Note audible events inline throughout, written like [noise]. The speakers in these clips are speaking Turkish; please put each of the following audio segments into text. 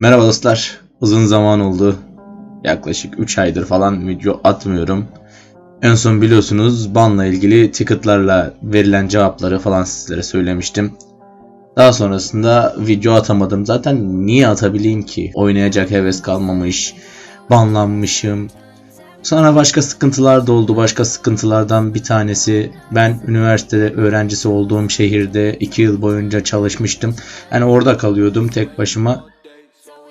Merhaba dostlar. Uzun zaman oldu. Yaklaşık 3 aydır falan video atmıyorum. En son biliyorsunuz banla ilgili ticketlarla verilen cevapları falan sizlere söylemiştim. Daha sonrasında video atamadım. Zaten niye atabileyim ki? Oynayacak heves kalmamış. Banlanmışım. Sonra başka sıkıntılar da oldu. Başka sıkıntılardan bir tanesi ben üniversitede öğrencisi olduğum şehirde 2 yıl boyunca çalışmıştım. Yani orada kalıyordum tek başıma.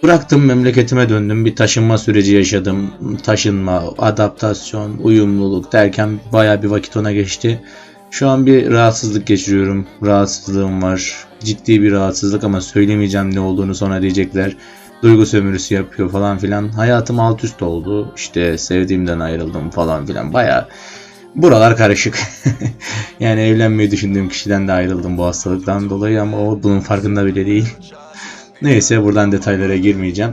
Bıraktım memleketime döndüm. Bir taşınma süreci yaşadım. Taşınma, adaptasyon, uyumluluk derken baya bir vakit ona geçti. Şu an bir rahatsızlık geçiriyorum. Rahatsızlığım var. Ciddi bir rahatsızlık ama söylemeyeceğim ne olduğunu sonra diyecekler. Duygu sömürüsü yapıyor falan filan. Hayatım alt üst oldu. İşte sevdiğimden ayrıldım falan filan. Baya buralar karışık. [laughs] yani evlenmeyi düşündüğüm kişiden de ayrıldım bu hastalıktan dolayı ama o bunun farkında bile değil. Neyse buradan detaylara girmeyeceğim.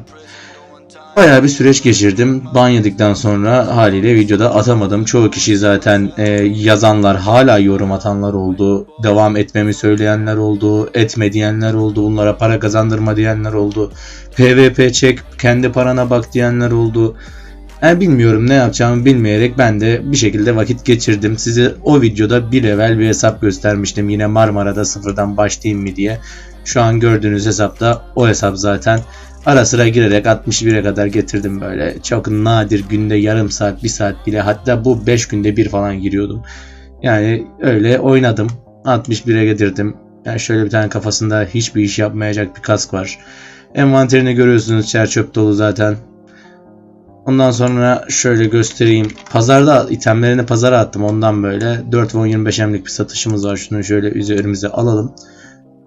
Bayağı bir süreç geçirdim. Ban sonra haliyle videoda atamadım. Çoğu kişi zaten e, yazanlar hala yorum atanlar oldu. Devam etmemi söyleyenler oldu. Etme diyenler oldu. Bunlara para kazandırma diyenler oldu. PVP çek kendi parana bak diyenler oldu. Yani bilmiyorum ne yapacağımı bilmeyerek ben de bir şekilde vakit geçirdim. Size o videoda bir evvel bir hesap göstermiştim. Yine Marmara'da sıfırdan başlayayım mı diye. Şu an gördüğünüz hesapta o hesap zaten. Ara sıra girerek 61'e kadar getirdim böyle. Çok nadir günde yarım saat, bir saat bile hatta bu 5 günde bir falan giriyordum. Yani öyle oynadım. 61'e getirdim. Yani şöyle bir tane kafasında hiçbir iş yapmayacak bir kask var. Envanterini görüyorsunuz çer çöp dolu zaten. Ondan sonra şöyle göstereyim. Pazarda itemlerini pazara attım ondan böyle. 4 won 25 emlik bir satışımız var. Şunu şöyle üzerimize alalım.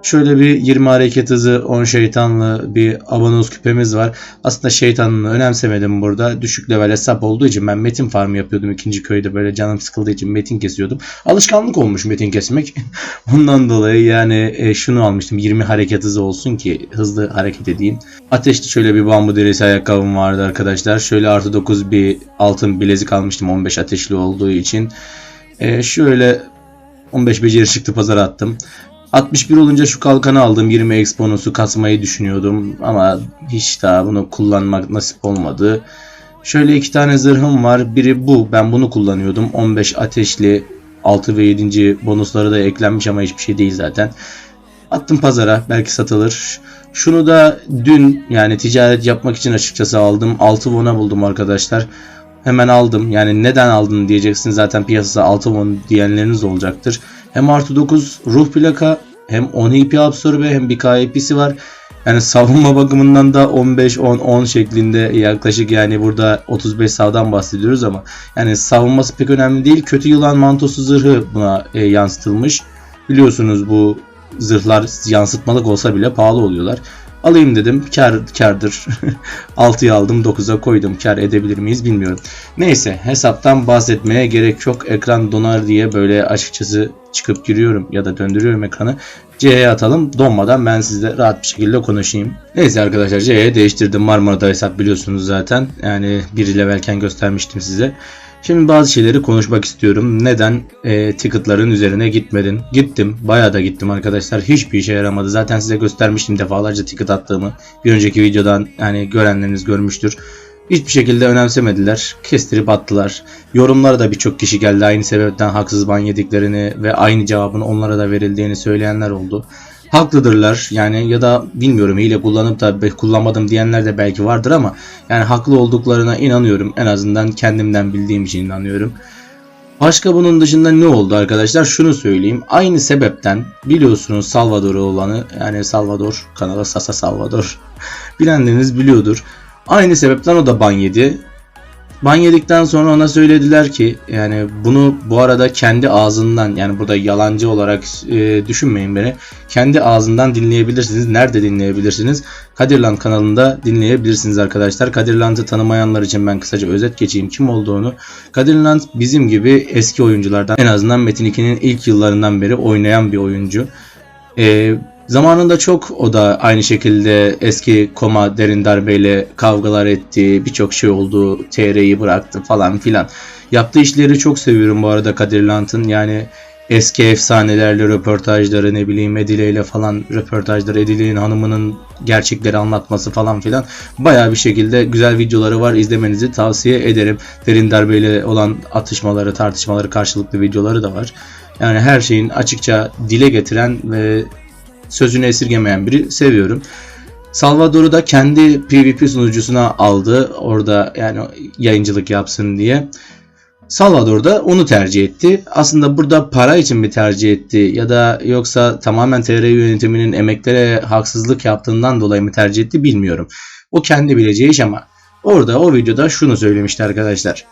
Şöyle bir 20 hareket hızı 10 şeytanlı bir abonos küpemiz var. Aslında şeytanını önemsemedim burada. Düşük level hesap olduğu için ben metin farmı yapıyordum ikinci köyde böyle canım sıkıldığı için metin kesiyordum. Alışkanlık olmuş metin kesmek. [laughs] Ondan dolayı yani e, şunu almıştım 20 hareket hızı olsun ki hızlı hareket edeyim. Ateşli şöyle bir bambu derisi ayakkabım vardı arkadaşlar. Şöyle artı 9 bir altın bilezik almıştım 15 ateşli olduğu için. E, şöyle 15 beceri çıktı pazara attım. 61 olunca şu kalkanı aldım. 20 exponusu kasmayı düşünüyordum. Ama hiç daha bunu kullanmak nasip olmadı. Şöyle iki tane zırhım var. Biri bu. Ben bunu kullanıyordum. 15 ateşli 6 ve 7. bonusları da eklenmiş ama hiçbir şey değil zaten. Attım pazara. Belki satılır. Şunu da dün yani ticaret yapmak için açıkçası aldım. 6 won'a buldum arkadaşlar. Hemen aldım. Yani neden aldın diyeceksin. Zaten piyasada 6 won diyenleriniz olacaktır. Hem artı 9 ruh plaka hem 10 HP absorbe hem bir KP'si var. Yani savunma bakımından da 15-10-10 şeklinde yaklaşık yani burada 35 savdan bahsediyoruz ama yani savunması pek önemli değil. Kötü yılan mantosu zırhı buna e, yansıtılmış. Biliyorsunuz bu zırhlar yansıtmalık olsa bile pahalı oluyorlar. Alayım dedim. Kar kardır. [laughs] 6'ya aldım 9'a koydum. Kar edebilir miyiz bilmiyorum. Neyse hesaptan bahsetmeye gerek yok. Ekran donar diye böyle açıkçası çıkıp giriyorum ya da döndürüyorum ekranı. C'ye atalım. Donmadan ben sizle rahat bir şekilde konuşayım. Neyse arkadaşlar C'ye değiştirdim. Marmara'da hesap biliyorsunuz zaten. Yani bir levelken göstermiştim size. Şimdi bazı şeyleri konuşmak istiyorum. Neden e, ticketların üzerine gitmedin? Gittim. Bayağı da gittim arkadaşlar. Hiçbir işe yaramadı. Zaten size göstermiştim defalarca ticket attığımı. Bir önceki videodan yani görenleriniz görmüştür. Hiçbir şekilde önemsemediler. Kestirip attılar. Yorumlara da birçok kişi geldi. Aynı sebepten haksız ban yediklerini ve aynı cevabın onlara da verildiğini söyleyenler oldu. Haklıdırlar yani ya da bilmiyorum hile kullanıp da kullanmadım diyenler de belki vardır ama yani haklı olduklarına inanıyorum. En azından kendimden bildiğim için inanıyorum. Başka bunun dışında ne oldu arkadaşlar? Şunu söyleyeyim. Aynı sebepten biliyorsunuz Salvador olanı yani Salvador kanalı Sasa Salvador [laughs] bilenleriniz biliyordur. Aynı sebepten o da ban yedi. Ban yedikten sonra ona söylediler ki yani bunu bu arada kendi ağzından yani burada yalancı olarak e, düşünmeyin beni. Kendi ağzından dinleyebilirsiniz. Nerede dinleyebilirsiniz? Kadirland kanalında dinleyebilirsiniz arkadaşlar. Kadirland'ı tanımayanlar için ben kısaca özet geçeyim kim olduğunu. Kadirland bizim gibi eski oyunculardan en azından Metin 2'nin ilk yıllarından beri oynayan bir oyuncu. Eee Zamanında çok o da aynı şekilde eski Koma derin darbeyle kavgalar etti. Birçok şey oldu. TR'yi bıraktı falan filan. Yaptığı işleri çok seviyorum bu arada Kadir Lant'ın. Yani eski efsanelerle röportajları ne bileyim Edile ile falan röportajları Edile'nin hanımının gerçekleri anlatması falan filan bayağı bir şekilde güzel videoları var izlemenizi tavsiye ederim. Derin darbeyle olan atışmaları tartışmaları karşılıklı videoları da var. Yani her şeyin açıkça dile getiren ve sözünü esirgemeyen biri seviyorum. Salvador'u da kendi PvP sunucusuna aldı. Orada yani yayıncılık yapsın diye. Salvador da onu tercih etti. Aslında burada para için mi tercih etti ya da yoksa tamamen TR yönetiminin emeklere haksızlık yaptığından dolayı mı tercih etti bilmiyorum. O kendi bileceği iş ama orada o videoda şunu söylemişti arkadaşlar.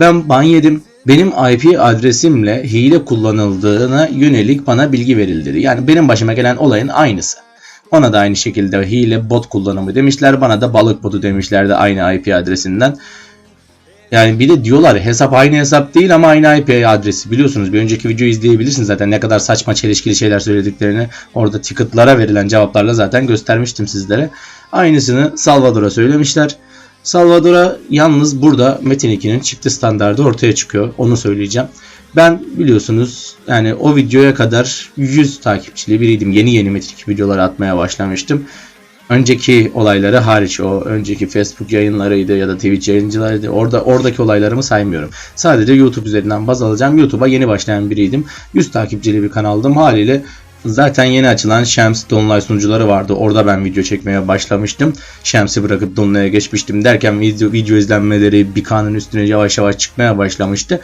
Ben ban yedim. Benim IP adresimle hile kullanıldığına yönelik bana bilgi verildi. Yani benim başıma gelen olayın aynısı. Ona da aynı şekilde hile bot kullanımı demişler. Bana da balık botu demişlerdi aynı IP adresinden. Yani bir de diyorlar hesap aynı hesap değil ama aynı IP adresi. Biliyorsunuz bir önceki videoyu izleyebilirsiniz zaten ne kadar saçma çelişkili şeyler söylediklerini orada ticketlara verilen cevaplarla zaten göstermiştim sizlere. Aynısını Salvador'a söylemişler. Salvador'a yalnız burada Metin 2'nin çıktı standardı ortaya çıkıyor. Onu söyleyeceğim. Ben biliyorsunuz yani o videoya kadar 100 takipçili biriydim. Yeni yeni Metin 2 videoları atmaya başlamıştım. Önceki olayları hariç o önceki Facebook yayınlarıydı ya da Twitch yayıncılarıydı. Orada oradaki olaylarımı saymıyorum. Sadece YouTube üzerinden baz alacağım. YouTube'a yeni başlayan biriydim. 100 takipçili bir kanaldım. Haliyle Zaten yeni açılan Shams Donlay sunucuları vardı. Orada ben video çekmeye başlamıştım. Shams'i bırakıp Donlay'a geçmiştim derken video, video izlenmeleri bir kanın üstüne yavaş yavaş çıkmaya başlamıştı.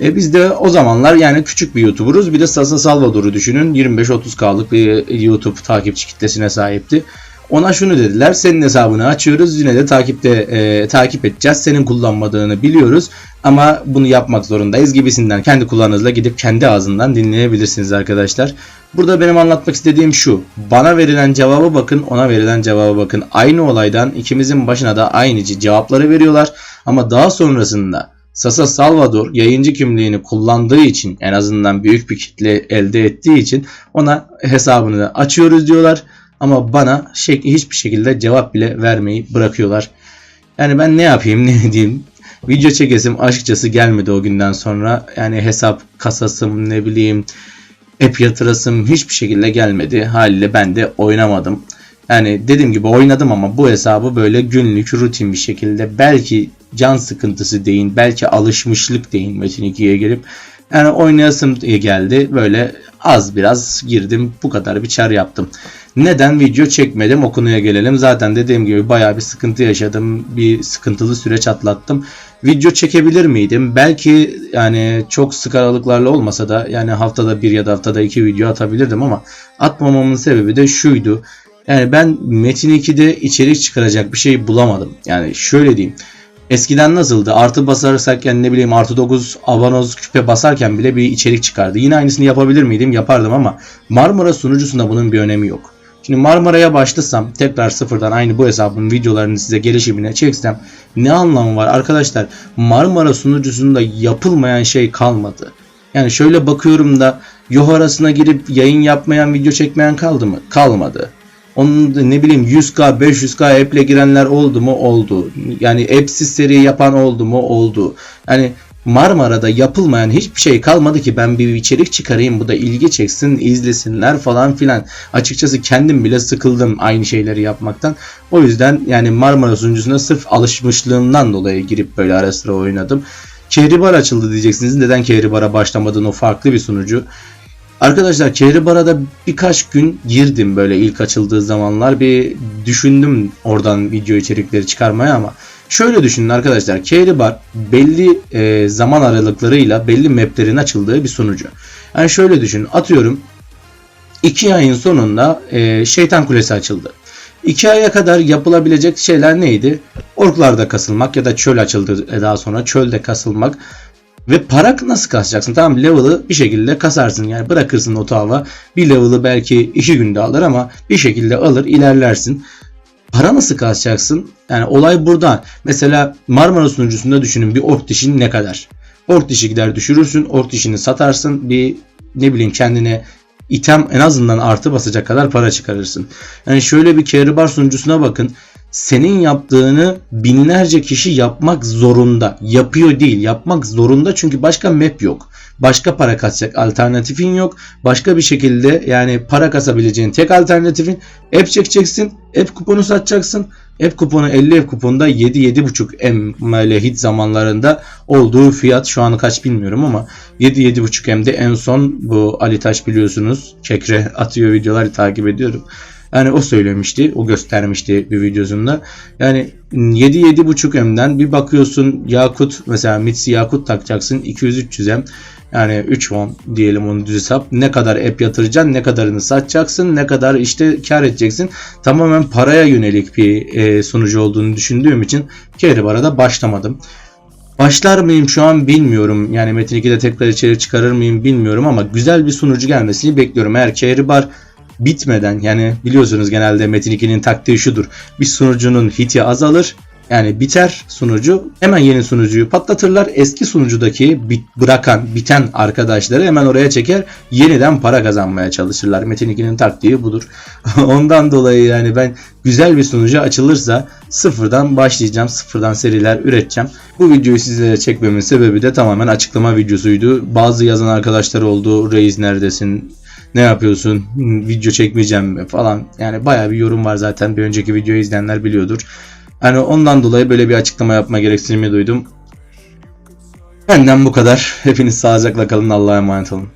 E biz de o zamanlar yani küçük bir YouTuber'uz. Bir de Sasa Salvador'u düşünün. 25-30K'lık bir YouTube takipçi kitlesine sahipti. Ona şunu dediler. Senin hesabını açıyoruz. Yine de takipte e, takip edeceğiz. Senin kullanmadığını biliyoruz. Ama bunu yapmak zorundayız gibisinden. Kendi kulağınızla gidip kendi ağzından dinleyebilirsiniz arkadaşlar. Burada benim anlatmak istediğim şu. Bana verilen cevaba bakın, ona verilen cevaba bakın. Aynı olaydan ikimizin başına da aynı cevapları veriyorlar. Ama daha sonrasında Sasa Salvador yayıncı kimliğini kullandığı için en azından büyük bir kitle elde ettiği için ona hesabını açıyoruz diyorlar. Ama bana şek hiçbir şekilde cevap bile vermeyi bırakıyorlar. Yani ben ne yapayım [laughs] ne diyeyim. Video çekesim açıkçası gelmedi o günden sonra. Yani hesap kasasım ne bileyim app yatırasım hiçbir şekilde gelmedi. Haliyle ben de oynamadım. Yani dediğim gibi oynadım ama bu hesabı böyle günlük rutin bir şekilde belki can sıkıntısı deyin belki alışmışlık deyin Metin 2'ye girip yani oynayasım geldi böyle az biraz girdim bu kadar bir çar yaptım. Neden video çekmedim o konuya gelelim. Zaten dediğim gibi baya bir sıkıntı yaşadım. Bir sıkıntılı süreç atlattım. Video çekebilir miydim? Belki yani çok sık aralıklarla olmasa da yani haftada bir ya da haftada iki video atabilirdim ama atmamamın sebebi de şuydu. Yani ben Metin 2'de içerik çıkaracak bir şey bulamadım. Yani şöyle diyeyim. Eskiden nasıldı? Artı basarken ne bileyim artı 9 abanoz küpe basarken bile bir içerik çıkardı. Yine aynısını yapabilir miydim? Yapardım ama Marmara sunucusunda bunun bir önemi yok. Şimdi Marmara'ya başlasam tekrar sıfırdan aynı bu hesabın videolarını size gelişimine çeksem ne anlamı var arkadaşlar? Marmara sunucusunda yapılmayan şey kalmadı. Yani şöyle bakıyorum da Yoh arasına girip yayın yapmayan video çekmeyen kaldı mı? Kalmadı. Onun da ne bileyim 100k 500k app'le girenler oldu mu? Oldu. Yani app'siz seri yapan oldu mu? Oldu. Yani Marmara'da yapılmayan hiçbir şey kalmadı ki ben bir içerik çıkarayım bu da ilgi çeksin izlesinler falan filan. Açıkçası kendim bile sıkıldım aynı şeyleri yapmaktan. O yüzden yani Marmara sunucusuna sırf alışmışlığımdan dolayı girip böyle ara sıra oynadım. Kehribar açıldı diyeceksiniz. Neden Kehribar'a başlamadın o farklı bir sunucu. Arkadaşlar Kehribar'a birkaç gün girdim böyle ilk açıldığı zamanlar. Bir düşündüm oradan video içerikleri çıkarmaya ama Şöyle düşünün arkadaşlar. Kehribar belli e, zaman aralıklarıyla belli maplerin açıldığı bir sunucu. Yani şöyle düşünün. Atıyorum 2 ayın sonunda e, Şeytan Kulesi açıldı. 2 aya kadar yapılabilecek şeyler neydi? Orklarda kasılmak ya da çöl açıldı daha sonra çölde kasılmak. Ve para nasıl kasacaksın? Tamam level'ı bir şekilde kasarsın. Yani bırakırsın o tava. Bir level'ı belki 2 günde alır ama bir şekilde alır ilerlersin. Para nasıl kasacaksın? Yani olay burada. Mesela Marmara sunucusunda düşünün bir ork dişin ne kadar? Ork dişi gider düşürürsün. Ork dişini satarsın. Bir ne bileyim kendine item en azından artı basacak kadar para çıkarırsın. Yani şöyle bir Kehribar sunucusuna bakın. Senin yaptığını binlerce kişi yapmak zorunda. Yapıyor değil, yapmak zorunda çünkü başka map yok. Başka para kasacak alternatifin yok. Başka bir şekilde yani para kasabileceğin tek alternatifin app çekeceksin, app kuponu satacaksın. App kuponu 50 app kuponda 7-7.5 M hit zamanlarında olduğu fiyat şu an kaç bilmiyorum ama 7-7.5 M'de en son bu Ali Taş biliyorsunuz kekre atıyor videoları takip ediyorum. Yani o söylemişti, o göstermişti bir videosunda. Yani 7-7.5 M'den bir bakıyorsun Yakut mesela Mitsi Yakut takacaksın 200-300 M. Yani 3 won diyelim onu düz hesap. Ne kadar app yatıracaksın, ne kadarını satacaksın, ne kadar işte kar edeceksin. Tamamen paraya yönelik bir e, sunucu olduğunu düşündüğüm için Keribar'a başlamadım. Başlar mıyım şu an bilmiyorum. Yani Metin 2'de tekrar içeri çıkarır mıyım bilmiyorum ama güzel bir sunucu gelmesini bekliyorum. Eğer Keribar bitmeden yani biliyorsunuz genelde Metin 2'nin taktiği şudur. Bir sunucunun hiti azalır. Yani biter sunucu hemen yeni sunucuyu patlatırlar. Eski sunucudaki bit, bırakan biten arkadaşları hemen oraya çeker. Yeniden para kazanmaya çalışırlar. Metin 2'nin taktiği budur. [laughs] Ondan dolayı yani ben güzel bir sunucu açılırsa sıfırdan başlayacağım. Sıfırdan seriler üreteceğim. Bu videoyu sizlere çekmemin sebebi de tamamen açıklama videosuydu. Bazı yazan arkadaşlar oldu. Reis neredesin? Ne yapıyorsun video çekmeyeceğim mi falan yani baya bir yorum var zaten bir önceki videoyu izleyenler biliyordur. Hani ondan dolayı böyle bir açıklama yapma gereksinimi duydum. Benden bu kadar. Hepiniz sağlıcakla kalın. Allah'a emanet olun.